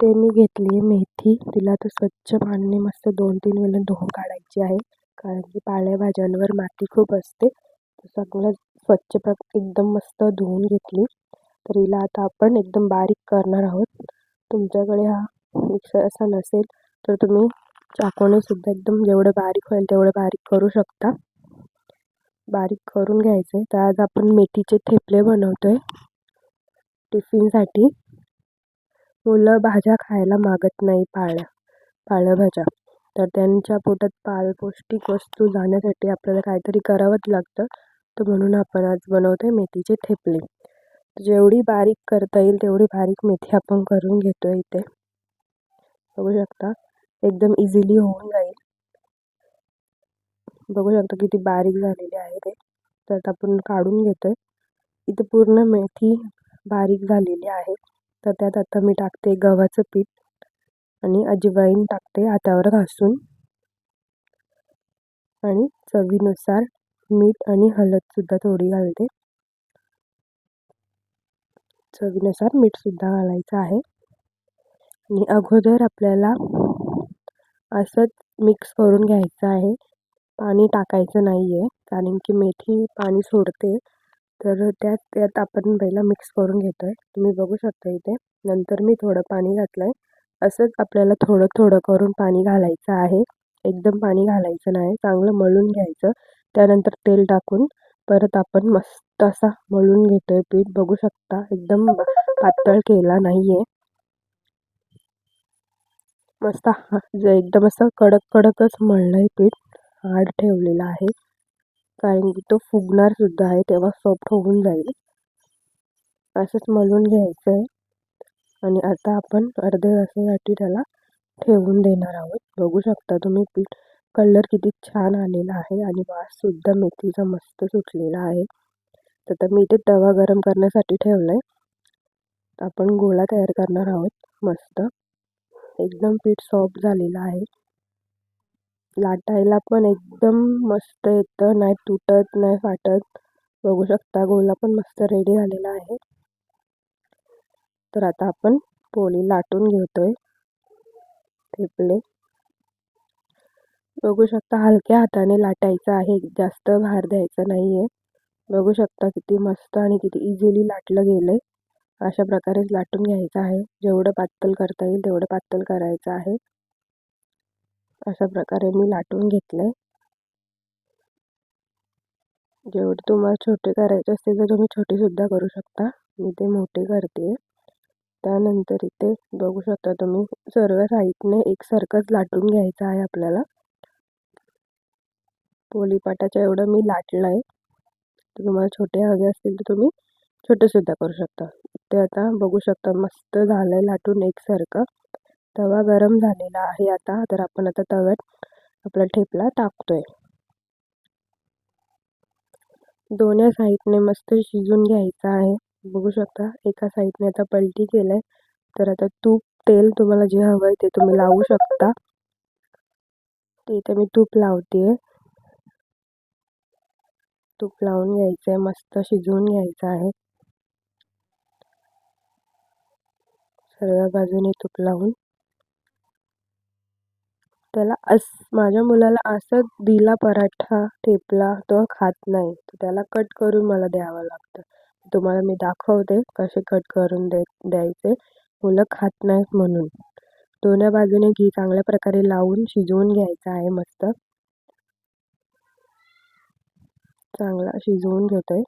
ते मी घेतली आहे मेथी. तिला आता स्वच्छ पाण्याने मस्त दोन तीन वेळा धुवून काढायची आहे. कारण की पालेभाज्यांवर माती खूप असते. सगळं स्वच्छ प्र एकदम मस्त धुवून घेतली. तर हिला आता आपण एकदम बारीक करणार आहोत. तुमच्याकडे हा मिक्सर असा नसेल तर तुम्ही चाकूने सुद्धा एकदम जेवढं बारीक होईल तेवढं बारीक करू शकता. बारीक करून घ्यायचे तर आज आपण मेथीचे थेपले बनवतो आहे टिफिनसाठी. मुलं भाज्या खायला मागत नाही पाळ्या पालेभाज्या तर त्यांच्या पोटात पाल पौष्टिक वस्तू जाण्यासाठी आपल्याला काहीतरी करावंच लागतं. तर म्हणून आपण आज बनवतो आहे मेथीचे थेपले. जेवढी बारीक करता येईल तेवढी बारीक मेथी आपण करून घेतो आहे इथे. बघू शकता एकदम इझिली होऊन जाईल. बघू शकता किती बारीक झालेली आहे ते. तर आपण काढून घेतो आहे इथे पूर्ण मेथी बारीक झालेली आहे. तर त्यात आता मी टाकते गव्हाचं पीठ आणि अजवाईन टाकते हातावर घासून. आणि चवीनुसार मीठ आणि हळदसुद्धा थोडी घालते. चवीनुसार मीठसुद्धा घालायचं आहे. आणि अगोदर आपल्याला असंच मिक्स करून घ्यायचं आहे. पाणी टाकायचं नाही आहे कारण की मेथी पाणी सोडते. तर त्यात त्यात आपण पहिला मिक्स करून घेतो आहे तुम्ही बघू शकता इथे. नंतर मी थोडं पाणी घातलं आहे असंच आपल्याला थोडं थोडं करून पाणी घालायचं आहे. एकदम पाणी घालायचं नाही. चांगलं मळून घ्यायचं. त्यानंतर तेल टाकून परत आपण मस्त असा मळून घेतो आहे पीठ. बघू शकता. एकदम पातळ केला नाही आहे मस्त एकदम असं कडक कडकच मळलं आहे पीठ. हार्ड ठेवलेलं आहे. कारण की तो फुगणार सुद्धा आहे तेव्हा सॉफ्ट होऊन जाईल. असंच मलून घ्यायचं आहे आणि आता आपण अर्ध्या तासासाठी त्याला ठेवून देणार आहोत. बघू शकता तुम्ही पीठ कलर किती छान आलेला आहे आणि वाससुद्धा मेथीचा मस्त सुटलेला आहे. तर आता मी इथे तवा गरम करण्यासाठी ठेवला आहे आपण गोळा तयार करणार आहोत मस्त. एकदम पीठ सॉफ्ट झालेलं आहे. लाटायला पण एकदम मस्त येतं. नाही तुटत नाही फाटत. बघू शकता गोला पण मस्त रेडी झालेला आहे. तर आता आपण पोळी लाटून घेतोय. ठेपले बघू शकता हलक्या हाताने लाटायचं आहे. जास्त भार द्यायचा नाही आहे बघू शकता किती मस्त आणि किती इझिली लाटलं गेलं आहे अशा प्रकारेच लाटून घ्यायचं आहे. जेवढं पातळ करता येईल तेवढं पातळ करायचं आहे. अशा प्रकारे मी लाटून घेतलं आहे जेवढे तुम्हाला छोटे करायचे असतील तर तुम्ही छोटेसुद्धा करू शकता. मी ते मोठे करते. त्यानंतर इथे बघू शकता तुम्ही सर्व साईडने एकसारखंच लाटून घ्यायचं आहे आपल्याला. पोलीपाटाच्या एवढं मी लाटलं आहे तुम्हाला छोटे हवे असतील तर तुम्ही छोटेसुद्धा करू शकता. ते आता बघू शकता मस्त झालं आहे लाटून एकसारखं. तवा गरम झालेला आहे आता. तर आपण आता तव्यात आपला ठेपला टाकतोय. दोन्ही साईडने मस्त शिजून घ्यायचा आहे. बघू शकता एका साईडने आता पलटी केलं आहे तर आता तूप तेल तुम्हाला जे हवं आहे ते तुम्ही लावू शकता. इथे मी तूप लावते तूप लावून घ्यायचं आहे मस्त शिजवून घ्यायचं आहे. सर्व बाजूने तूप लावून. त्याला असं माझ्या मुलाला असं दिला पराठा ठेपला तो खात नाही. त्याला कट करून मला द्यावं लागतं. तुम्हाला मी दाखवते कसे कट करून दे द्यायचे. मुलं खात नाहीत म्हणून. दोन्ही बाजूने घी चांगल्या प्रकारे लावून शिजवून घ्यायचं आहे मस्त. चांगला शिजवून घेतोय.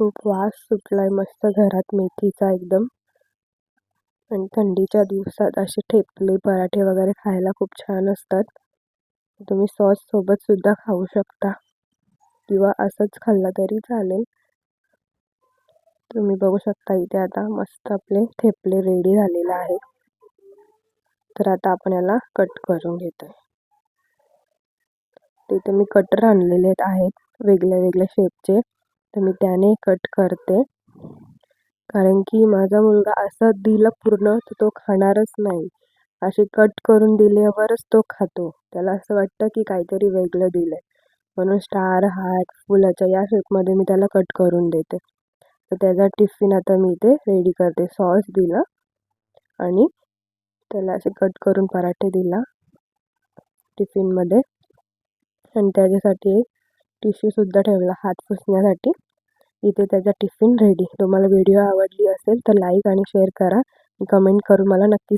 खूप वास सुटलाय मस्त घरात मेथीचा एकदम. आणि थंडीच्या दिवसात असे ठेपले पराठे वगैरे खायला खूप छान असतात. तुम्ही सॉस सोबत सुद्धा खाऊ शकता. किंवा असंच खाल्लं तरी चालेल. तुम्ही बघू शकता इथे आता मस्त आपले थेपले रेडी झालेले आहे तर आता आपण याला कट करून घेतोय. तिथे मी कटर आणलेले आहेत वेगळ्या वेगळ्या शेपचे तर मी त्याने कट करते. कारण की माझा मुलगा असं दिलं पूर्ण तर तो खाणारच नाही. असे कट करून दिल्यावरच तो खातो. त्याला असं वाटतं की काहीतरी वेगळं दिलं म्हणून स्टार हार्ट फुलाच्या या शेपमध्ये मी त्याला कट करून देते. तर त्याचा टिफिन आता मी इथे रेडी करते. सॉस दिला आणि त्याला असे कट करून पराठे दिला टिफिनमध्ये आणि त्याच्यासाठी एक टिश्यूसुद्धा ठेवला. हात पुसण्यासाठी. इथे त्याचा टिफिन रेडी तुम्हाला व्हिडिओ आवडली असेल तर लाईक आणि शेअर करा. कमेंट करून मला नक्कीच